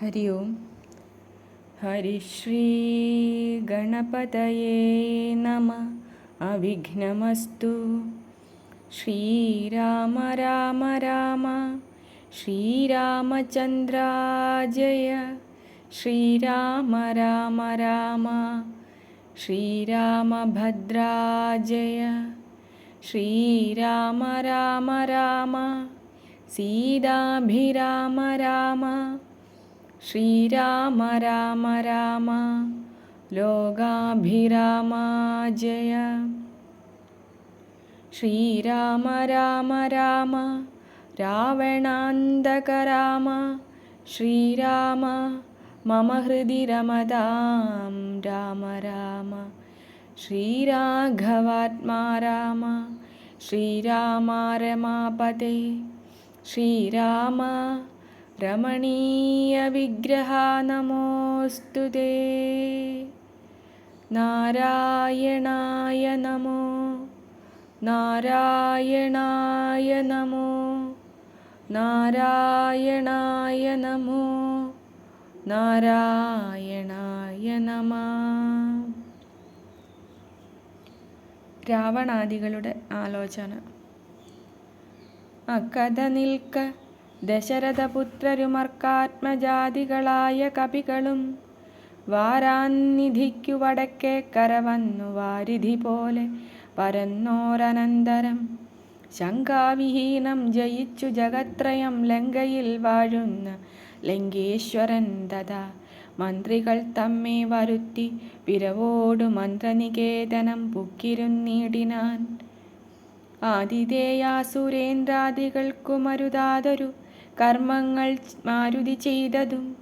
हरि ओम् हरिश्री गणपतये नमः अविघ्नमस्तु श्रीराम राम राम श्रीरामचन्द्राजय श्रीराम राम राम श्रीरामभद्राजय श्रीराम राम राम सीताभिराम राम ശ്രീരാമ രാമ രാമ ലോകാഭിരാമ ജയ. ശ്രീരാമ രാമ രാമ രാവണാന്തക ശ്രീരാമ മമ ഹൃദി രമതാം രാമ രാമ. ശ്രീരാഘവാത്മാ രാമ ശ്രീരാമ രമാപതേ ശ്രീരാമ रमणीयविग्रहा नमोऽस्तु ते नारायणाय नमो नारायणाय नमो നാരായണായ നമോ നാരായണായ നമ രാവണാദികളുടെ ആലോചന അക്കഥ നിൽക്ക ദശരഥപുത്രരുമർക്കാത്മജാതികളായ കവികളും വാരാന്നിധിക്കു വടക്കേ കരവന്നു വാരിധി പോലെ പരന്നോരനന്തരം. ശങ്കാവിഹീനം ജയിച്ചു ജഗത്രയം ലങ്കയിൽ വാഴുന്ന ലങ്കേശ്വരൻ തഥാ മന്ത്രികൾ തമ്മെ വരുത്തി പിരവോടു മന്ത്രനികേതനം പുക്കിരുന്നീടിനാൻ ആതിഥേയാസുരേന്ദ്രാദികൾക്കു മരുതാതൊരു കർമ്മങ്ങൾ മാരുതി ചെയ്തതും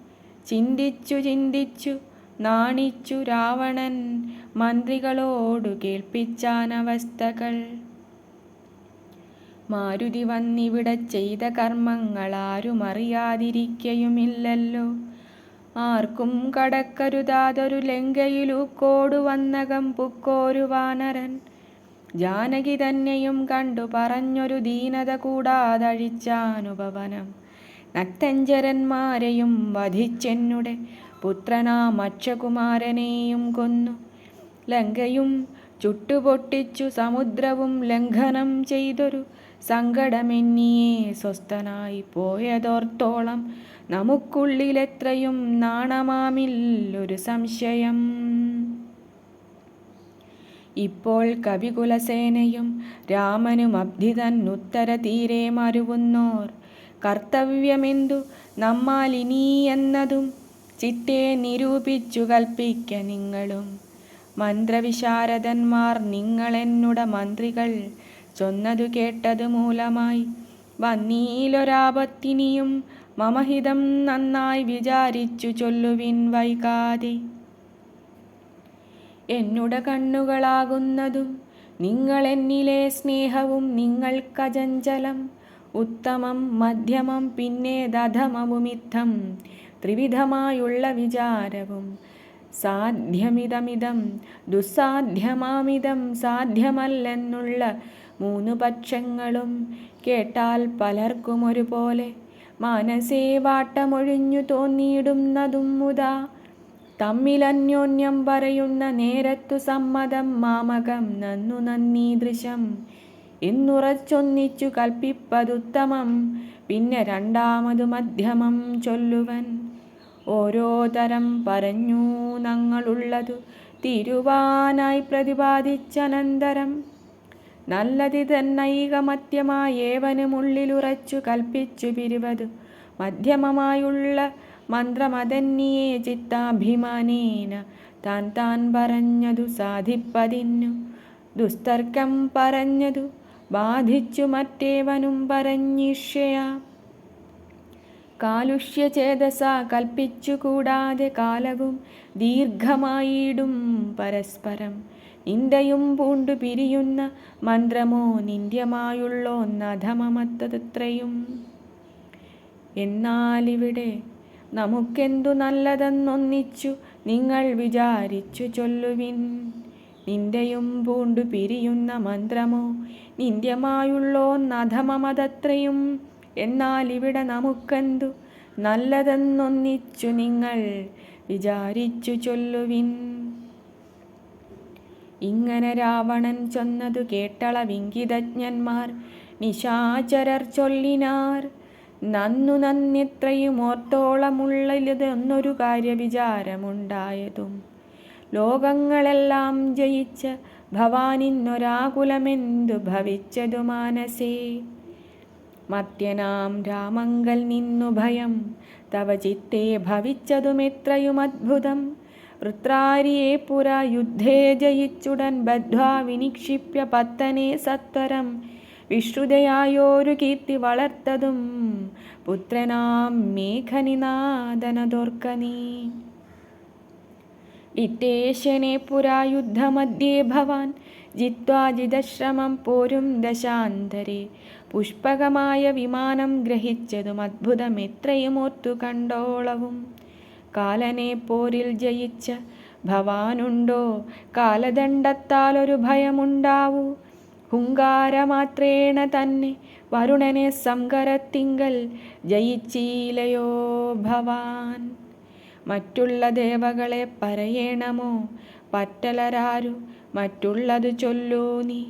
ചിന്തിച്ചു ചിന്തിച്ചു നാണിച്ചു രാവണൻ മന്ത്രികളോടു കേൾപ്പിച്ചാനവസ്ഥകൾ മാരുതി വന്നിവിടെ ചെയ്ത കർമ്മങ്ങൾ ആരും അറിയാതിരിക്കയുമില്ലല്ലോ. ആർക്കും കടക്കരുതാതൊരു ലങ്കയിലൂക്കോടു വന്നകം പുക്കോരു വാനരൻ. ജാനകി തന്നെയും കണ്ടു പറഞ്ഞൊരു ദീനത കൂടാതഴിച്ചാനുപവനം നക്തഞ്ചരന്മാരെയും വധിച്ചെന്നുടെ പുത്രനാം അക്ഷകുമാരനെയും കൊന്നു. ലങ്കയും ചുട്ടുപൊട്ടിച്ചു സമുദ്രവും ലംഘനം ചെയ്തൊരു സങ്കടമെന്നിയെ സ്വസ്ഥനായി പോയതോർത്തോളം നമുക്കുള്ളിലെത്രയും നാണമാമില്ലൊരു സംശയം. ഇപ്പോൾ കവികുലസേനയും രാമനും അബ്ധിതൻ ഉത്തര തീരെ മരുവുന്നോർ കർത്തവ്യമെന്തു? നമ്മാലിനീയെന്നതും ചിത്തെ നിരൂപിച്ചു കൽപ്പിക്ക നിങ്ങളും. മന്ത്രവിശാരദന്മാർ നിങ്ങളെന്നുട മന്ത്രികൾ ചൊന്നതു കേട്ടതു മൂലമായി വന്നീലൊരാപത്തിനിയും മമഹിതം നന്നായി വിചാരിച്ചു ചൊല്ലുവിൻ വൈകാതെ. എന്നുട കണ്ണുകളാകുന്നതും നിങ്ങളെന്നിലെ സ്നേഹവും നിങ്ങൾക്കജഞ്ചലം ഉത്തമം മധ്യമം പിന്നെ ദധമവുമിത്തം ത്രിവിധമായുള്ള വിചാരവും. സാധ്യമിതമിതം ദുസ്സാധ്യമാമിതം സാധ്യമല്ലെന്നുള്ള മൂന്നു പക്ഷങ്ങളും കേട്ടാൽ പലർക്കും ഒരുപോലെ മനസ്സേ വാട്ടമൊഴിഞ്ഞു തോന്നിയിടുന്നതും മുതാ തമ്മിലന്യോന്യം പറയുന്ന നേരത്തു സമ്മതം മാമകം നന്നു നന്ദീദൃശം എന്നുറച്ചൊന്നിച്ചു കൽപ്പിപ്പതുത്തമം. പിന്നെ രണ്ടാമതു മധ്യമം ചൊല്ലുവൻ. ഓരോ തരം പറഞ്ഞു നങ്ങളുള്ളതു തിരുവാനായി പ്രതിപാദിച്ചനന്തരം. നല്ലതി തന്നൈകമത്യമായേവനുമുള്ളിലുറച്ചു കൽപ്പിച്ചു പിരിവതു. മധ്യമമായുള്ള മന്ത്രമതന്യേ ചിത്താഭിമാനേന താൻ താൻ പറഞ്ഞതു സാധിപ്പതിന്നു. ദുസ്തർക്കം പറഞ്ഞതു ബാധിച്ചു മറ്റേവനും കാലുഷ്യ കാലുഷ്യചേതസ കൽപ്പിച്ചുകൂടാതെ കാലവും ദീർഘമായിടും പരസ്പരം. നിന്ദയും പൂണ്ടു പിരിയുന്ന മന്ത്രമോ നിന്ദ്യമായുള്ളോന്നധമമത്തത്രയും എന്നാലിവിടെ നമുക്കെന്തു നല്ലതെന്നൊന്നിച്ചു നിങ്ങൾ വിചാരിച്ചു ചൊല്ലുവിൻ. നിന്ദയും പൂണ്ടു പിരിയുന്ന മന്ത്രമോ നിന്ദ്യമായുള്ളോന്നധമമതത്രയും എന്നാൽ ഇവിടെ നമുക്കെന്തു? നല്ലതെന്നൊന്നിച്ചു നിങ്ങൾ വിചാരിച്ചു ചൊല്ലുവിൻ. ഇങ്ങനെ രാവണൻ ചൊന്നതു കേട്ടളവിങ്കിതജ്ഞന്മാർ നിശാചരർ ചൊല്ലിനാർ. നന്നു നന്നിത്രയും ഓർത്തോളമുള്ളതെന്നൊരു കാര്യവിചാരമുണ്ടായതും. ലോകങ്ങളെല്ലാം ജയിച്ച ഭവാനിന്നൊരാകുലമെന്തു ഭവിച്ചതു മാനസേ? മത്യനാം രാമങ്കൽ നിന്നു ഭയം. തവ ചിത്തേ ഭവിച്ചതുമെത്രയും അത്ഭുതം. വൃത്രാരിയെ പുര യുദ്ധേ ജയിച്ചുടൻ ബദ്ധ്വാ വിനിക്ഷിപ്യ പത്തനെ സത്വരം. വിശ്രുതയായോരു കീർത്തി വളർത്തതും. പുത്രനാം മേഘനിനാദനദോർക്കനീ ഇത്തേശനെ പുരാ യുദ്ധമധ്യേ ഭവാൻ ജിത്വാ ജിതശ്രമം പോരും ദശാന്തരെ. പുഷ്പകമായ വിമാനം ഗ്രഹിച്ചതും അത്ഭുതം എത്രയും ഓർത്തു കണ്ടോളവും. കാലനെ പോരിൽ ജയിച്ച ഭവാനുണ്ടോ? കാലദണ്ഡത്താൽ ഒരു ഭയമുണ്ടാവൂ. ഹുങ്കാരമാത്രേണ തന്നെ വരുണനെ സംകരത്തിങ്കൽ ജയിച്ചീലയോ ഭവാൻ? മറ്റുള്ള ദേവകളെ പറയണമോ? പറ്റലരാരു മറ്റുള്ളത് ചൊല്ലൂ നീ.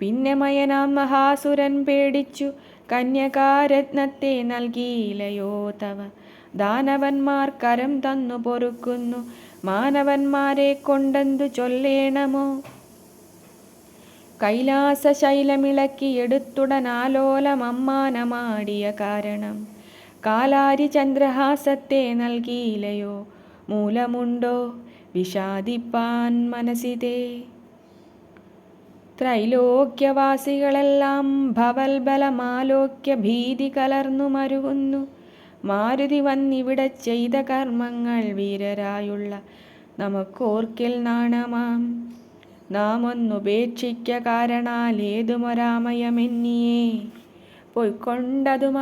പിന്നെ മയനാം മഹാസുരൻ പേടിച്ചു കന്യകാരത്നത്തെ നൽകിയിലയോ തവ. ദാനവന്മാർ കരം തന്നു പൊറുക്കുന്നു മാനവന്മാരെ കൊണ്ടെന്തു ചൊല്ലേണമോ? കൈലാസ ശൈലമിളക്കി എടുത്തുടനാലോലമമ്മാനമാടിയ കാരണം. കാലാരി ചന്ദ്രഹാസത്തെ നൽകിയിലയോ മൂലമുണ്ടോ? വിഷാദിപ്പാൻ മനസ്സിതേ. ത്രൈലോക്യവാസികളെല്ലാം ഭവൽബലമാലോക്യ ഭീതി കലർന്നു മരുകുന്നു. മാരുതി വന്നിവിടെ ചെയ്ത കർമ്മങ്ങൾ വീരരായുള്ള നമുക്കോർക്കിൽ നാണമാം. നാം ഒന്നുപേക്ഷിക്ക കാരണാൽ ഏതുമൊരാമയമെന്നിയേ പൊയ്ക്കൊണ്ടതും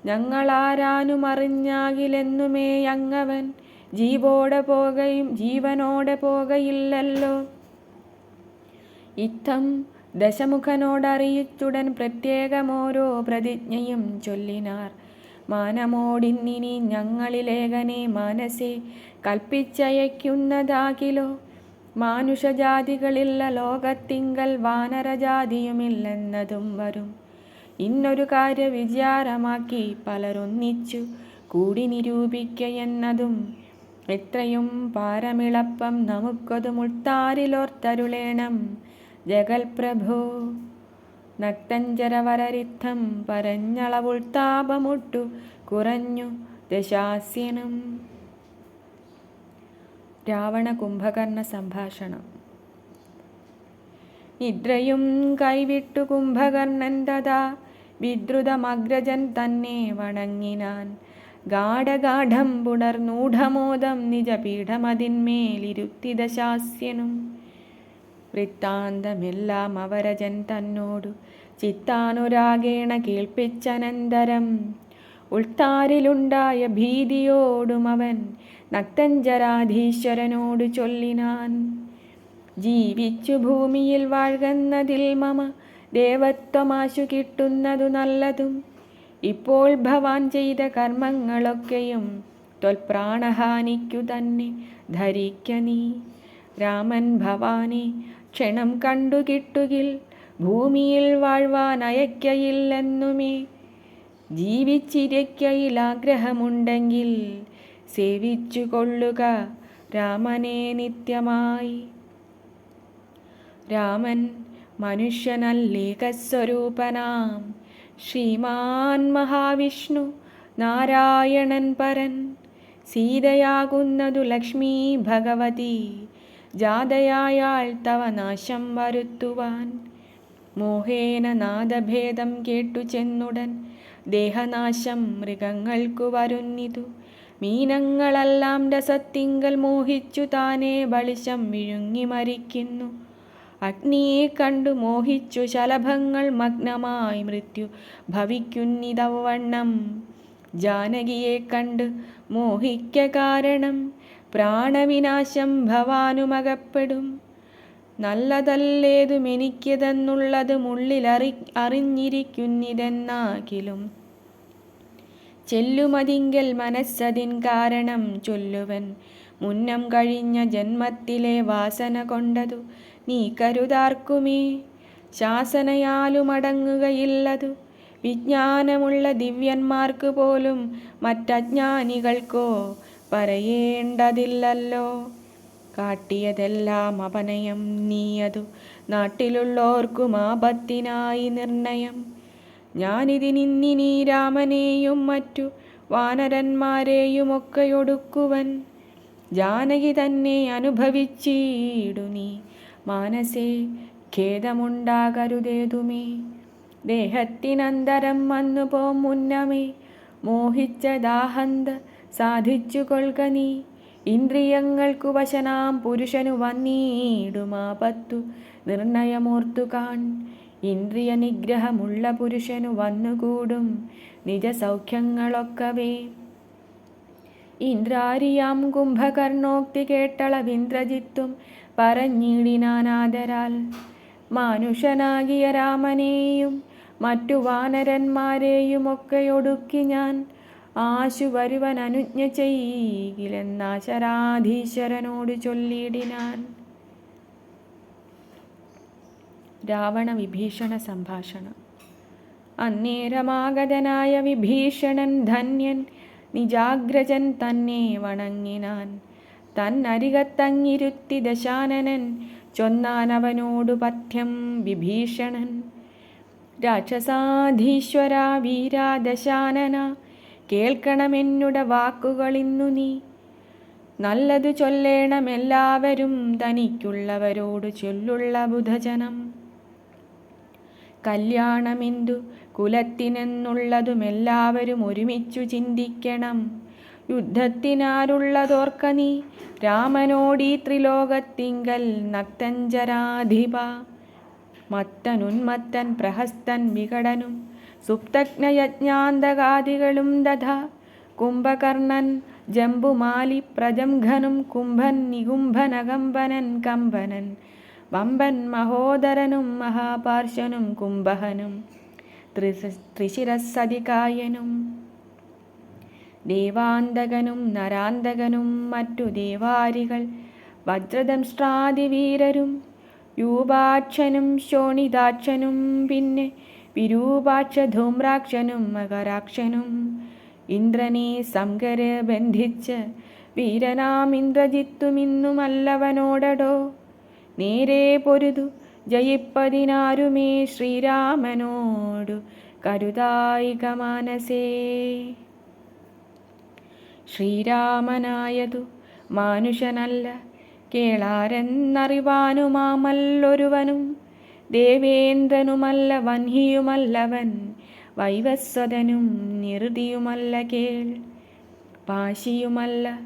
അവൻ ഞങ്ങളാരാനും അറിഞ്ഞാകിലെന്നുമേ അങ്ങവൻ. ജീവോടെ പോകയും ജീവനോടെ പോകയില്ലല്ലോ. ഇത്തം ദശമുഖനോടറിയിച്ചുടൻ പ്രത്യേകമോരോ പ്രതിജ്ഞയും ചൊല്ലിനാർ. മാനമോടിന്നിനി ഞങ്ങളിലേകനെ മനസ്സെ കൽപ്പിച്ചയക്കുന്നതാകിലോ മാനുഷജാതികളില്ല ലോകത്തിങ്കൽ വാനരജാതിയുമില്ലെന്നതും വരും. ഇന്നൊരു കാര്യ വിചാരമാക്കി പലരൊന്നിച്ചു കൂടി നിരൂപിക്കയെന്നതും എത്രയും പാരമിളപ്പം നമുക്കതു മുൾത്താരിലോർത്തരുളേണം ജഗൽപ്രഭോ നക്തഞ്ചരവരരിത്തം പരഞ്ഞളവുൾത്താപമുട്ടു കുറഞ്ഞു ദശാസ്യനം രാവണ കുംഭകർണ സംഭാഷണം. നിദ്രയും കൈവിട്ടു കുംഭകർണൻ തഥാ വിദ്രുതമഗ്രജൻ തന്നെ വണങ്ങിനാൻ. ഗാഠഗാഠം പുണർനൂഢമോദം നിജപീഠമതിന്മേലിരുത്തി ദശാസ്യനും വൃത്താന്തമെല്ലാം അവരജൻ തന്നോടു ചിത്താനുരാഗേണ കേൾപ്പിച്ചനന്തരം. ഉൾത്താരിലുണ്ടായ ഭീതിയോടും അവൻ നക്തഞ്ചരാധീശ്വരനോട് ചൊല്ലിനാൻ. ജീവിച്ചു ഭൂമിയിൽ വാഴുന്നതിൽ മമ ദേവത്വമാശു കിട്ടുന്നതു നല്ലതും. ഇപ്പോൾ ഭവാൻ ചെയ്ത കർമ്മങ്ങളൊക്കെയും ത്വൽപ്രാണഹാനിക്കു തന്നെ ധരിക്ക നീ. രാമൻ ഭവാനെ ക്ഷണം കണ്ടു കിട്ടുകിൽ ഭൂമിയിൽ വാഴ്വാൻ അയക്കയില്ലെന്നുമേ. ജീവിച്ചിരിക്കയിൽ ആഗ്രഹമുണ്ടെങ്കിൽ സേവിച്ചു കൊള്ളുക രാമനെ നിത്യമായി. രാമൻ മനുഷ്യനല്ലേഖസ്വരൂപനാം ശ്രീമാൻ മഹാവിഷ്ണു നാരായണൻ പരൻ. സീതയാകുന്നതു ലക്ഷ്മി ഭഗവതി. ജാതയായാൾ തവ നാശം വരുത്തുവാൻ. മോഹേന നാദഭേദം കേട്ടു ചെന്നുടൻ. ദേഹനാശം മൃഗങ്ങൾക്കു വരുന്നിതു. മീനങ്ങളെല്ലാം രസത്തിങ്കൽ മോഹിച്ചു താനേ ബളിശം വിഴുങ്ങി മരിക്കുന്നു. അഗ്നിയെ കണ്ടു മോഹിച്ചു ശലഭങ്ങൾ മഗ്നമായി മൃത്യു. ഭവിക്കുന്നിതവണ്ണം ജാനകിയെ കണ്ട് മോഹിക്ക കാരണം. പ്രാണവിനാശം ഭവാനുമകപ്പെടും. നല്ലതല്ലേതുമെനിക്കിതെന്നുള്ളത് മുള്ളിലറി അറിഞ്ഞിരിക്കുന്നിതെന്നാകിലും. ചെല്ലുമതിങ്കൽ മനസ്സതിൻ കാരണം ചൊല്ലുവൻ. മുന്നം കഴിഞ്ഞ ജന്മത്തിലെ വാസന കൊണ്ടതു. നീ കരുതാർക്കുമേ? ശാസനയാലുമടങ്ങുകയില്ലതു. വിജ്ഞാനമുള്ള ദിവ്യന്മാർക്ക് പോലും മറ്റജ്ഞാനികൾക്കോ പറയേണ്ടതില്ലല്ലോ. കാട്ടിയതെല്ലാം അപനയം നീയതു. നാട്ടിലുള്ളോർക്കും ആപത്തിനായി നിർണയം. ഞാനിതിനിന്നിനി രാമനെയും മറ്റു വാനരന്മാരെയുമൊക്കെയൊടുക്കുവൻ ജാനകി തന്നെ അനുഭവിച്ചീടു നീ മാനസേ ഖേദമുണ്ടാകരുതേതുമേ. ദേഹത്തിനന്തരം വന്നു പോം മുന്നമേ മോഹിച്ച ദാഹന്ത സാധിച്ചു കൊൽക നീ. ഇന്ദ്രിയങ്ങൾക്കു വശനാം പുരുഷനു വന്നീടുമാപത്തു നിർണയമോർത്തു കാൺ. ഇന്ദ്രിയ നിഗ്രഹമുള്ള പുരുഷനു വന്നുകൂടും നിജസൗഖ്യങ്ങളൊക്കവേ. ഇന്ദ്രാരിയാം കുംഭകർണോക്തി കേട്ടളവിന്ദ്രജിത്തും പറഞ്ഞിടിനാനാദരാൽ. മാനുഷനാകിയ രാമനെയും മറ്റു വാനരന്മാരെയുമൊക്കെ ഒടുക്കി ഞാൻ ആശു വരുവൻ അനുജ്ഞ ചെയ്യിലെന്നാശരാധീശ്വരനോട് ചൊല്ലിയിടിനാൻ. രാവണ വിഭീഷണ സംഭാഷണം. അന്നേരമാഗതനായ വിഭീഷണൻ ധന്യൻ നിജാഗ്രജൻ തന്നെ വണങ്ങിനാൻ. തന്നരികത്തങ്ങിരുത്തി ദശാനനൻ ചൊന്നാനവനോടു പഥ്യം വിഭീഷണൻ. രാക്ഷസാധീശ്വര വീരാ ദശാനന കേൾക്കണമെന്നുട വാക്കുകളിന്നു നീ. നല്ലതു ചൊല്ലേണമെല്ലാവരും തനിക്കുള്ളവരോട് ചൊല്ലുള്ള ബുധജനം. കല്യാണമെന്തു കുലത്തിനെന്നുള്ളതുമെല്ലാവരും ഒരുമിച്ചു ചിന്തിക്കണം. യുദ്ധത്തിനാരുള്ളതോർക്ക നീ? രാമനോടീ ത്രിലോകത്തിങ്കൽ നക്തഞ്ചരാധിപ. മത്തനുന്മത്തൻ പ്രഹസ്തൻ വികടനും സുപ്തജ്ഞയജ്ഞാന്തകാദികളും ദധ. കുംഭകർണൻ ജംബുമാലി പ്രജംഘനും കുംഭൻ നികുംഭനകമ്പനൻ കമ്പനൻ. വമ്പൻ മഹോദരനും മഹാപാർശ്വനും കുംഭഹനും ത്രിശിരസതികായനും ദേവാന്തകനും നരാന്തകനും മറ്റു ദേവാരികൾ വജ്രദംഷ്ട്രാതിവീരരും രൂപാക്ഷനും ശോണിതാക്ഷനും പിന്നെ വിരൂപാക്ഷ ധൂമ്രാക്ഷനും മകരാക്ഷനും. ഇന്ദ്രനെ സംകര ബന്ധിച്ച് വീരനാം ഇന്ദ്രജിത്തുമിന്നുമല്ലവനോടടോ നേരെ പൊരുതു ജയിപ്പതിനാരുമേ ശ്രീരാമനോടു കരുതായിക മാനസേ. ശ്രീരാമനായതു. മാനുഷനല്ല കേളാരെന്നറിവാനുമാമല്ലൊരുവനും. ദേവേന്ദ്രനുമല്ല വൻഹിയുമല്ലവൻ. വൈവസ്വതനും നിറുതിയുമല്ല കേൾ. പാശിയുമല്ല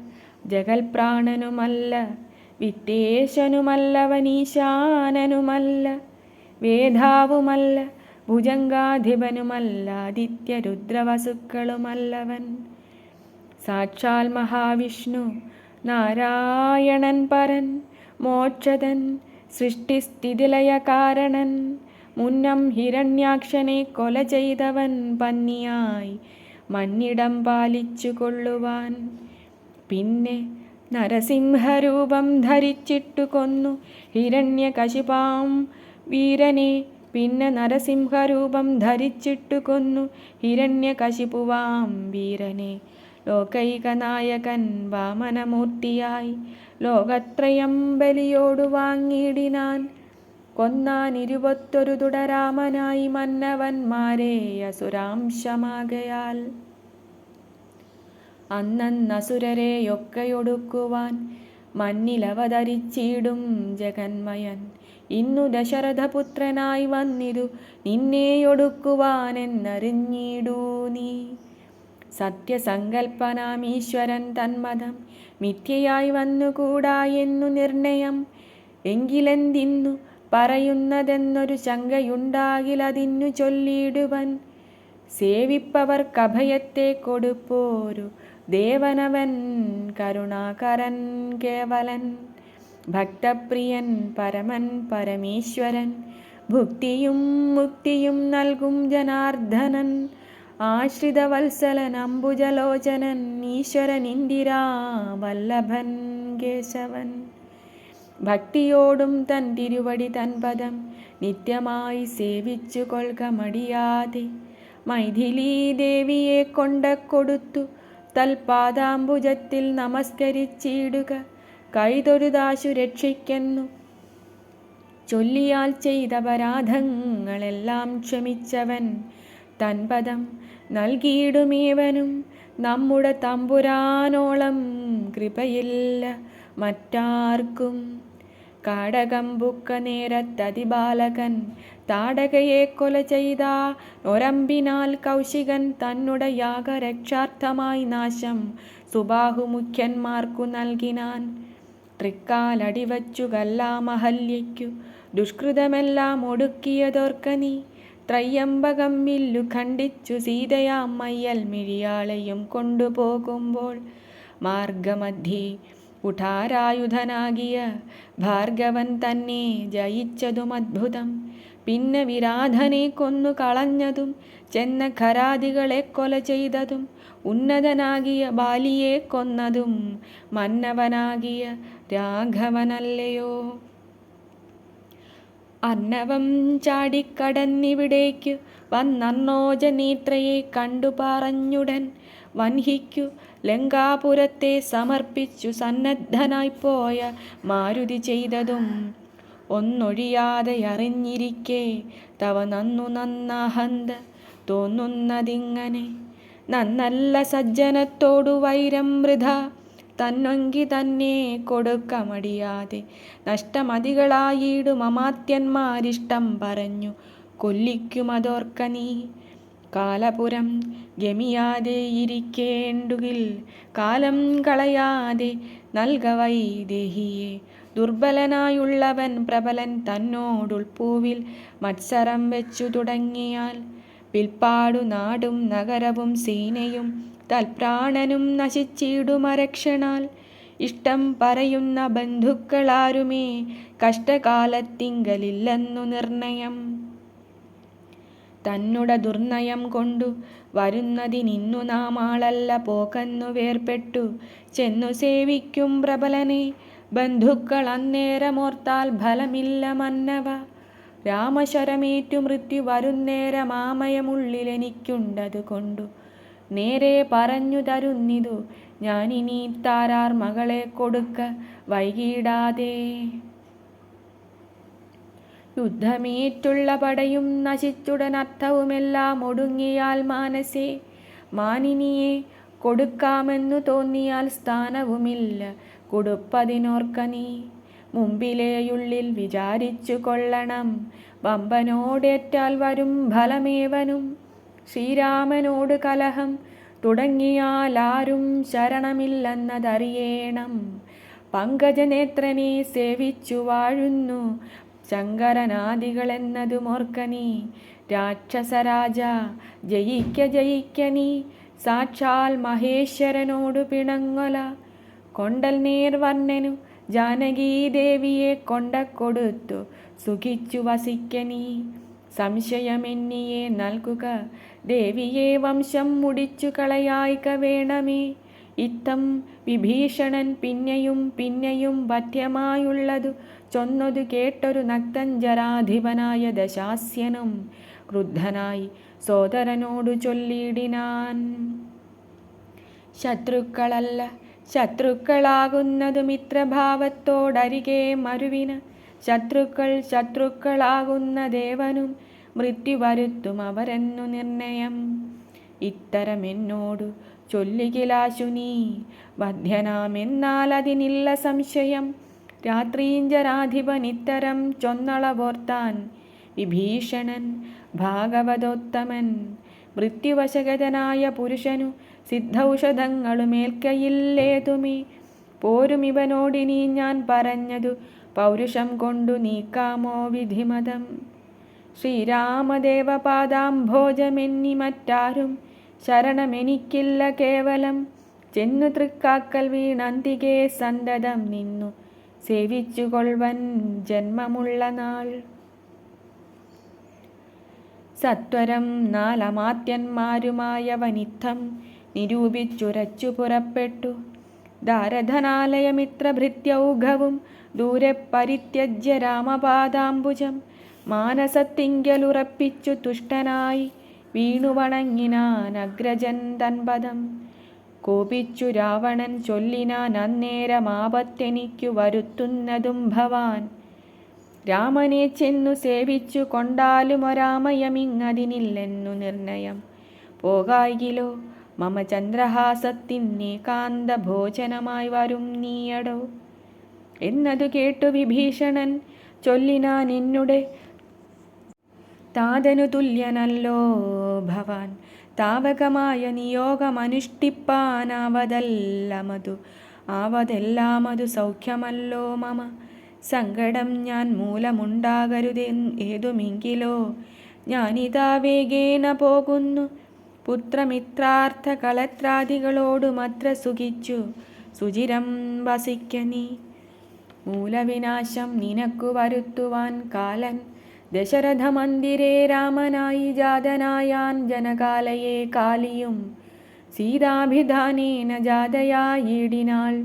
ജഗൽപ്രാണനുമല്ല. വിത്തേശനുമല്ലവനീശാനനുമല്ല വേധാവുമല്ല ഭുജങ്കാധിപനുമല്ല ആദിത്യരുദ്രവസുക്കളുമല്ലവൻ. സാക്ഷാൽ മഹാവിഷ്ണു നാരായണൻ പരൻ മോക്ഷതൻ സൃഷ്ടിസ്ഥിതിലയ കാരണൻ മുന്നം ഹിരണ്യാക്ഷനെ കൊല ചെയ്തവൻ പന്നിയായി മന്നിടം പാലിച്ചു കൊള്ളുവാൻ. പിന്നെ നരസിംഹരൂപം ധരിച്ചിട്ടു കൊന്നു ഹിരണ്യകശിപാം വീരനെ. പിന്നെ നരസിംഹരൂപം ധരിച്ചിട്ടു കൊന്നു ഹിരണ്യകശിപുവാം വീരനെ. ലോകൈകനായകൻ വാമനമൂർത്തിയായി. ലോകത്രയം ബലിയോടു വാങ്ങിയിടിനാൻ കൊന്നാൻ ഇരുപത്തൊരു തുടരാമനായി മന്നവന്മാരെ അസുരാംശമാകയാൽ. അന്നസുരരെയൊക്കെയൊടുക്കുവാൻ മണ്ണിലവതരിച്ചിടും ജഗന്മയൻ. ഇന്നു ദശരഥപുത്രനായി വന്നിതു നിന്നെയൊടുക്കുവാനെന്നറിഞ്ഞിടൂ നീ. സത്യസങ്കൽപ്പനാമീശ്വരൻ തന്മതം മിഥ്യയായി വന്നുകൂടാ എന്നു നിർണയം. എങ്കിലെന്തിന്നു പറയുന്നതെന്നൊരു ശങ്കയുണ്ടാകിലതിന്നു ചൊല്ലിയിടുവൻ. സേവിപ്പവർക്കഭയത്തെ കൊടുപ്പോരു ദേവനവൻ കരുണാകരൻ കേവലൻ. ഭക്തപ്രിയൻ പരമൻ പരമേശ്വരൻ ഭുക്തിയും മുക്തിയും നൽകും ജനാർദ്ദനൻ. ആശ്രിതവത്സലൻ അംബുജലോചനൻ ഈശ്വരൻ ഇന്ദിരാ വല്ലഭൻ കേശവൻ. ഭക്തിയോടും തൻ തിരുവടി തൻ പദം നിത്യമായി സേവിച്ചു കൊൽക മടിയാതെ മൈഥിലീ ദേവിയെ കൊണ്ട കൊടുത്തു തൽപാദാംബുജത്തിൽ നമസ്കരിച്ചിടുക കൈതൊരുദാശു രക്ഷിക്കുന്നു. ചൊല്ലിയാൽ ചെയ്ത പരാധങ്ങളെല്ലാം ക്ഷമിച്ചവൻ തൻപദം നൽകിയിടുമേവനും നമ്മുടെ തമ്പുരാനോളം കൃപയില്ല മറ്റാർക്കും. കാടകമ്പുക്ക നേരത്തതിബാലകൻ താടകയെ കൊല ചെയ്ത ഒരമ്പിനാൽ കൗശികൻ തന്നുടെ യാഗരക്ഷാർത്ഥമായി നാശം സുബാഹു മുഖ്യന്മാർക്കു നൽകിനാൻ. തൃക്കാലടിവച്ചു കല്ലാമഹല്യയ്ക്കു ദുഷ്കൃതമെല്ലാം ഒടുക്കിയതോർക്ക നീ. ത്രയ്യമ്പകം വില്ലു ഖണ്ഡിച്ചു സീതയാമ്മയ്യൽ മിഴിയാളെയും കൊണ്ടുപോകുമ്പോൾ മാർഗമധ്യേ കുഠാരായുധനാകിയ ഭാർഗവൻ തന്നെ ജയിച്ചതും അദ്ഭുതം പിന്നെ വിരാധനെ കൊന്നു കളഞ്ഞതും ചെന്ന ഖരാദികളെ കൊല ചെയ്തതും ഉന്നതനാകിയ ബാലിയെ കൊന്നതും മന്നവനാകിയ രാഘവനല്ലയോ? അന്നവം ചാടിക്കടന്നിവിടേക്കു വന്നന്നോജനീത്രയെ കണ്ടു പറഞ്ഞുടൻ വൻഹിക്കു ലങ്കാപുരത്തെ സമർപ്പിച്ചു സന്നദ്ധനായി പോയ മാരുതി ചെയ്തതും ഒന്നൊഴിയാതെ അറിഞ്ഞിരിക്കെ തവ നന്നു നന്നഹന്ത തോന്നുന്നതിങ്ങനെ നന്നല്ല സജ്ജനത്തോടു വൈരം വൃഥ തന്നൊങ്കി തന്നെ കൊടുക്ക മടിയാതെ നഷ്ടമതികളായിടും അമാത്യന്മാരിഷ്ടം പറഞ്ഞു. കൊല്ലിക്കുമതോർക്ക നീ. കാലപുരം ഗമിയാതെ ഇരിക്കേണ്ടുകിൽ കാലം കളയാതെ നൽകവൈ ദേഹിയെ ദുർബലനായുള്ളവൻ പ്രബലൻ തന്നോടുൾപ്പൂവിൽ മത്സരം വെച്ചു തുടങ്ങിയാൽ പിൽപ്പാടു നാടും നഗരവും സേനയും തൽപ്രാണനും നശിച്ചിടുമരക്ഷണാൽ. ഇഷ്ടം പറയുന്ന ബന്ധുക്കളാരുമേ കഷ്ടകാലത്തിങ്കലില്ലെന്നു നിർണയം. തന്നുട ദുർനയം കൊണ്ടു വരുന്നതിനിന്നു നാം ആളല്ല പോകന്നു വേർപെട്ടു. ചെന്നു സേവിക്കും പ്രബലനെ ബന്ധുക്കൾ അന്നേരമോർത്താൽ ഫലമില്ല മന്നവ. രാമശരമേറ്റു മൃത്യു വരുന്നേരമാമയമുള്ളിലെനിക്കുണ്ടതു കൊണ്ടു നേരെ പറഞ്ഞു തരുന്നിതു. ഞാനിനി താരാർ മകളെ കൊടുക്ക വൈകിടാതെ. യുദ്ധമേറ്റുള്ള പടയും നശിച്ചുടൻ അർത്ഥവുമെല്ലാം ഒടുങ്ങിയാൽ മാനസേ മാനിനിയെ കൊടുക്കാമെന്നു തോന്നിയാൽ സ്ഥാനവുമില്ല. കൊടുപ്പതിനോർക്ക നീ. മുമ്പിലേയുള്ളിൽ വിചാരിച്ചു കൊള്ളണം. വമ്പനോടേറ്റാൽ വരും ഫലമേവനും. ശ്രീരാമനോട് കലഹം തുടങ്ങിയാൽ ആരും ശരണമില്ലെന്നതറിയേണം. പങ്കജനേത്രനെ സേവിച്ചു വാഴുന്നു. ശങ്കരനാദികളെന്നതുമോർക്കനി. രാക്ഷസരാജ ജയിക്ക ജയിക്കനി സാക്ഷാൽ മഹേശ്വരനോടു പിണങ്ങൊല. കൊണ്ടൽ നേർവർണനു ജാനകീദേവിയെ കൊണ്ട കൊടുത്തു സുഖിച്ചു വസിക്കനീ സംശയമെന്നിയെ നൽകുക. ദേവിയെ വംശം മുടിച്ചു കളയായിക വേണമേ. ഇത്തം വിഭീഷണൻ പിന്നെയും പിന്നെയും പഥ്യമായുള്ളതു ചൊന്നതു കേട്ടൊരു നക്തഞ്ചരാധിപനായ ദശാസ്യനും ക്രുദ്ധനായി സോദരനോടു ചൊല്ലിയിടിനാൻ. ശത്രുക്കളല്ല ശത്രുക്കളാകുന്നതു മിത്രഭാവത്തോടരികെ മരുവിന. ശത്രുക്കൾ ശത്രുക്കളാകുന്ന ദേവനും മൃത്യു വരുത്തും അവരെന്നു നിർണയം. ഇത്തരമെന്നോടു ചൊല്ലികിലാശു നീ. ബധ്യനാമെന്നാൽ അതിനില്ല സംശയം. രാത്രീഞ്ചരാധിപൻ ഇത്തരം ചൊന്നളവോർത്താൻ വിഭീഷണൻ ഭാഗവതോത്തമൻ. മൃത്യുവശഗതനായ പുരുഷനു സിദ്ധൌഷധങ്ങളുമേൽക്കയില്ലേതുമേ? പോരും ഇവനോടിനി ഞാൻ പറഞ്ഞതു പൗരുഷം കൊണ്ടു നീക്കാമോ വിധിമതം? ശ്രീരാമദേവപാദാംഭോജമെന്നി മറ്റാരും ശരണമെനിക്കില്ല കേവലം. ചെന്നു തൃക്കാക്കൽ വീണന്തികേ സന്തതം നിന്നു. സേവിച്ചുകൊൾവൻ ജന്മമുള്ള നാൾ. സത്വരം നാലമാത്യന്മാരുമായ വനിത്തം നിരൂപിച്ചുരച്ചു പുറപ്പെട്ടു. ദാരധനാലയമിത്രഭൃത്യൗഘവും ദൂരെ പരിത്യജ്യ രാമപാദാംബുജം മാനസത്തിങ്കലുറപ്പിച്ചു തുഷ്ടനായി വീണുവണങ്ങിനാൻ അഗ്രജൻ തൻപദം കോപിച്ചു രാവണൻ ചൊല്ലിനാൻ അന്നേരമാപത്തെനിക്കു വരുത്തുന്നതും ഭവാൻ. രാമനെ ചെന്നു സേവിച്ചു കൊണ്ടാലും ഒരാമയമിങ്ങതിനില്ലെന്നു നിർണയം. പോകായിലോ? മമ ചന്ദ്രഹാസത്തിന്നേകാന്ത ഭോജനമായി വരും നീയടോ? എന്നതു കേട്ടു വിഭീഷണൻ ചൊല്ലിനാൻ എന്നുടെ താതനു തുല്യനല്ലോ ഭവാൻ. താവകമായ നിയോഗമനുഷ്ഠിപ്പാനാവതല്ലമതു. ആവതെല്ലാമതു സൗഖ്യമല്ലോ മമ. സങ്കടം ഞാൻ മൂലമുണ്ടാകരുത് ഏതുമെങ്കിലോ. ഞാനിതാ വേഗേന പോകുന്നു. പുത്രമിത്രാർത്ഥ കളത്രാദികളോടുമത്ര സുഖിച്ചു. സുചിരം വസിക്കനി മൂലവിനാശം നിനക്കു വരുത്തുവാൻ കാലൻ ദശരഥമന്ദിരേ രാമനായി ജാതനായാൻ ജനകാലയെ കാലിയും സീതാഭിധാനേന ജാതയായിടിനാൾ.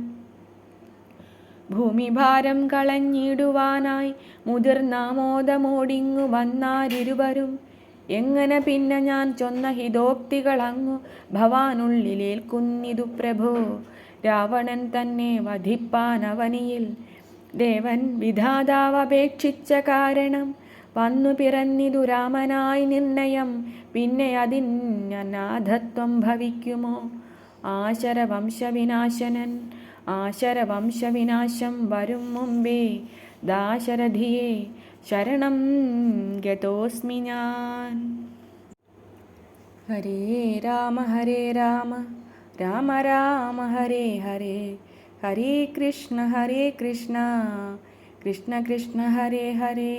ഭൂമിഭാരം കളഞ്ഞിടുവാനായി മുതിർന്നാമോദമോടിങ്ങു വന്നാരിരുവരും. എങ്ങനെ പിന്നെ ഞാൻ ചൊന്ന ഹിതോക്തികളങ്ങു ഭവാനുള്ളിലേൽക്കുന്നിതു പ്രഭോ. രാവണൻ തന്നെ വധിപ്പാൻ അവനിയിൽ ദേവൻ വിധാതാവപേക്ഷിച്ച കാരണം വന്നു പിറന്നിതു രാമനായി നിർണയം. പിന്നെ അതിനനാഥത്വം ഭവിക്കുമോ? ആശരവംശവിനാശനൻ ആശരവംശവിനാശം വരും മുമ്പേ ദാശരഥിയെ ശരണം ഗതോസ്മി ഞാൻ. ഹരേ രാമ ഹരേ രാമ രാമ രാമ ഹരേ ഹരേ ഹരേ കൃഷ്ണ ഹരേ കൃഷ്ണ കൃഷ്ണ കൃഷ്ണ ഹരേ ഹരേ.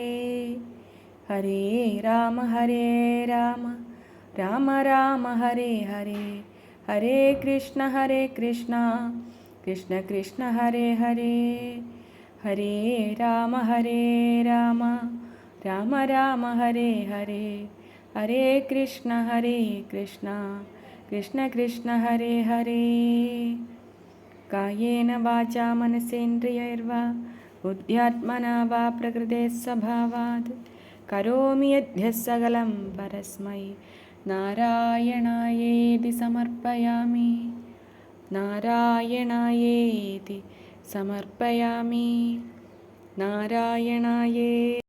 ഹരേ രാമ ഹരേ രാമ രാമ രാമ ഹരേ ഹരേ ഹരേ കൃഷ്ണ ഹരേ കൃഷ്ണ കൃഷ്ണ കൃഷ്ണ ഹരേ ഹരേ ഹരേ രാമ ഹരേ രാമ രാമ രാമ ഹരേ ഹരേ ഹരേ കൃഷ്ണ ഹരേ കൃഷ്ണ കൃഷ്ണ കൃഷ്ണ ഹരേ ഹരേ കായേന വാചാ മനസേന്ദ്രിയൈർവാ ബുദ്ധ്യാത്മനാ വാ പ്രകൃതേ സ്വഭാവാത് കരോമി യദ്ധ്യः സകലം പരസ്മൈ. നാരായണായേതി സമർപ്പയാമി. നാരായണായേതി സമർപ്പയാമി. നാരായണായേ